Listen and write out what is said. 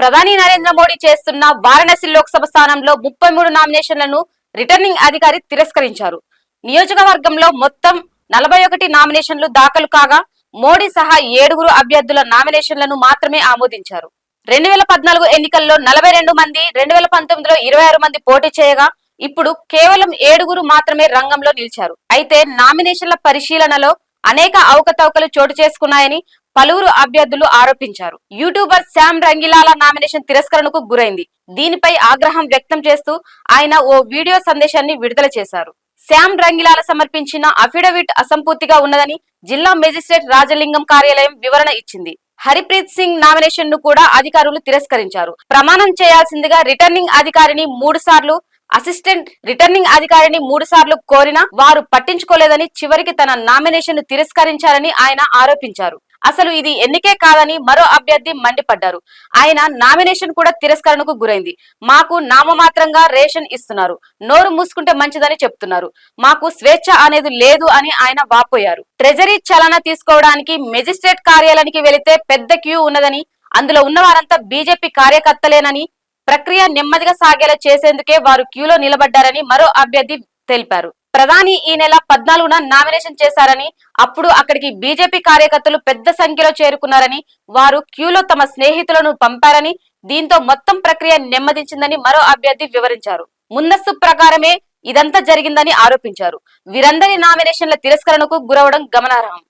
ప్రధాని నరేంద్ర మోడీ చేస్తున్న వారణాసి లోక్సభ స్థానంలో ముప్పై మూడు నామినేషన్లను రిటర్నింగ్ అధికారి తిరస్కరించారు. నియోజకవర్గంలో మొత్తం నలభై ఒకటి నామినేషన్లు దాఖలు కాగా మోడీ సహా ఏడుగురు అభ్యర్థుల నామినేషన్లను మాత్రమే ఆమోదించారు. రెండు వేల పద్నాలుగు ఎన్నికల్లో నలభై రెండు మంది రెండు వేల పంతొమ్మిదిలో ఇరవై ఆరు మంది పోటీ చేయగా ఇప్పుడు కేవలం ఏడుగురు మాత్రమే రంగంలో నిలిచారు. అయితే నామినేషన్ల పరిశీలనలో అనేక అవకతవకలు చోటు చేసుకున్నాయని పలువురు అభ్యర్థులు ఆరోపించారు. యూట్యూబర్ శామ్ రంగిలాల నామినేషన్ తిరస్కరణకు గురైంది. దీనిపై ఆగ్రహం వ్యక్తం చేస్తూ ఆయన ఓ వీడియో సందేశాన్ని విడుదల చేశారు. శామ్ రంగిలాల సమర్పించిన అఫిడవిట్ అసంపూర్తిగా ఉన్నదని జిల్లా మెజిస్ట్రేట్ రాజలింగం కార్యాలయం వివరణ ఇచ్చింది. హరిప్రీత్ సింగ్ నామినేషన్ను కూడా అధికారులు తిరస్కరించారు. ప్రమాణం చేయాల్సిందిగా రిటర్నింగ్ అధికారిని మూడు సార్లు అసిస్టెంట్ రిటర్నింగ్ అధికారిని మూడు సార్లు కోరినా వారు పట్టించుకోలేదని చివరికి తన నామినేషన్ను తిరస్కరించారని ఆయన ఆరోపించారు. అసలు ఇది ఎన్నికే కాదని మరో అభ్యర్థి మండిపడ్డారు. ఆయన నామినేషన్ కూడా తిరస్కరణకు గురైంది. మాకు నామమాత్రంగా రేషన్ ఇస్తున్నారు. నోరు మూసుకుంటే మంచిదని చెప్తున్నారు. మాకు స్వేచ్ఛ అనేది లేదు అని ఆయన వాపోయారు. ట్రెజరీ చలన తీసుకోవడానికి మెజిస్ట్రేట్ కార్యాలయానికి వెళితే పెద్ద క్యూ ఉన్నదని అందులో ఉన్న వారంతా బీజేపీ కార్యకర్తలేనని ప్రక్రియ నెమ్మదిగా సాగేలా చేసేందుకే వారు క్యూలో నిలబడ్డారని మరో అభ్యర్థి తెలిపారు. ప్రధాని ఈ నెల పద్నాలుగున నామినేషన్ చేశారని అప్పుడు అక్కడికి బీజేపీ కార్యకర్తలు పెద్ద సంఖ్యలో చేరుకున్నారని వారు క్యూలో తమ స్నేహితులను పంపారని దీంతో మొత్తం ప్రక్రియ నెమ్మదించిందని మరో అభ్యర్థి వివరించారు. ముందస్తు ప్రకారమే ఇదంతా జరిగిందని ఆరోపించారు. వీరందరి నామినేషన్ల తిరస్కరణకు గురవడం గమనార్హం.